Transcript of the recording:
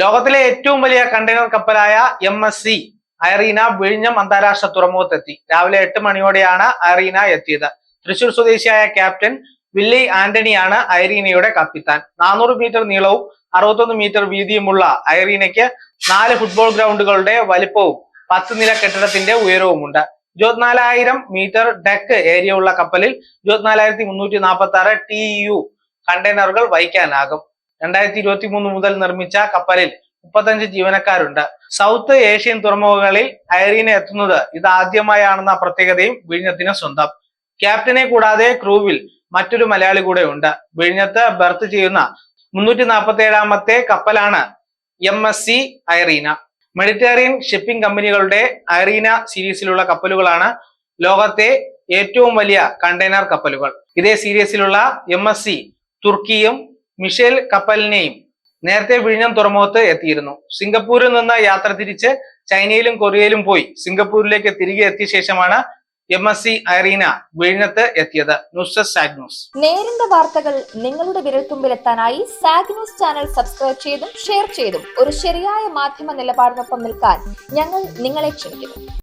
ലോകത്തിലെ ഏറ്റവും വലിയ കണ്ടെയ്നർ കപ്പലായ എം എസ് സി ഐറീന വിഴിഞ്ഞം അന്താരാഷ്ട്ര തുറമുഖത്തെത്തി. രാവിലെ എട്ട് മണിയോടെയാണ് ഐറീന എത്തിയത്. തൃശൂർ സ്വദേശിയായ ക്യാപ്റ്റൻ വില്ലി ആന്റണിയാണ് ഐറീനയുടെ കപ്പിത്താൻ. നാനൂറ് മീറ്റർ നീളവും അറുപത്തൊന്ന് മീറ്റർ വീതിയുമുള്ള ഐറീനയ്ക്ക് നാല് ഫുട്ബോൾ ഗ്രൗണ്ടുകളുടെ വലിപ്പവും പത്ത് നില കെട്ടിടത്തിന്റെ ഉയരവുമുണ്ട്. ഇരുപത്തിനാലായിരം മീറ്റർ ഡെക്ക് ഏരിയ ഉള്ള കപ്പലിൽ ഇരുപത്തിനാലായിരത്തി മുന്നൂറ്റി നാൽപ്പത്തി ആറ് ടി യു കണ്ടെയ്നറുകൾ വഹിക്കാനാകും. രണ്ടായിരത്തി ഇരുപത്തി മൂന്ന് മുതൽ നിർമ്മിച്ച കപ്പലിൽ മുപ്പത്തഞ്ച് ജീവനക്കാരുണ്ട്. സൗത്ത് ഏഷ്യൻ തുറമുഖങ്ങളിൽ ഐറീന എത്തുന്നത് ഇത് ആദ്യമായാണെന്ന പ്രത്യേകതയും വിഴിഞ്ഞത്തിന് സ്വന്തം. ക്യാപ്റ്റനെ കൂടാതെ ക്രൂവിൽ മറ്റൊരു മലയാളി കൂടെ ഉണ്ട് വിഴിഞ്ഞത്ത് ബർത്ത് ചെയ്യുന്ന മുന്നൂറ്റി നാൽപ്പത്തി ഏഴാമത്തെ കപ്പലാണ് M S C Irina Mediterranean shipping കമ്പനികളുടെ ഐറീന സീരീസിലുള്ള കപ്പലുകളാണ് ലോകത്തെ ഏറ്റവും വലിയ കണ്ടെയ്നർ കപ്പലുകൾ. ഇതേ സീരീസിലുള്ള എം എസ് സി തുർക്കിയും മിഷേൽ കപ്പലിനെയും നേരത്തെ വിഴിഞ്ഞം തുറമുഖത്ത് എത്തിയിരുന്നു. സിംഗപ്പൂരിൽ നിന്ന് യാത്ര തിരിച്ച് ചൈനയിലും കൊറിയയിലും പോയി. സിംഗപ്പൂരിലേക്ക് തിരികെ എത്തിയ ശേഷമാണ് എം എസ് സി ഐറീന വിഴിഞ്ഞത്ത് എത്തിയത്. ന്യൂസ് സാഗ് നേരിന്റെ വാർത്തകൾ നിങ്ങളുടെ വിരൽത്തുമ്പിലെത്താനായി സാഗ് ന്യൂസ് ചാനൽ സബ്സ്ക്രൈബ് ചെയ്തും ഷെയർ ചെയ്തും ഒരു ശരിയായ മാധ്യമ നിലപാടിനൊപ്പം നിൽക്കാൻ ഞങ്ങൾ നിങ്ങളെ ക്ഷണിക്കുന്നു.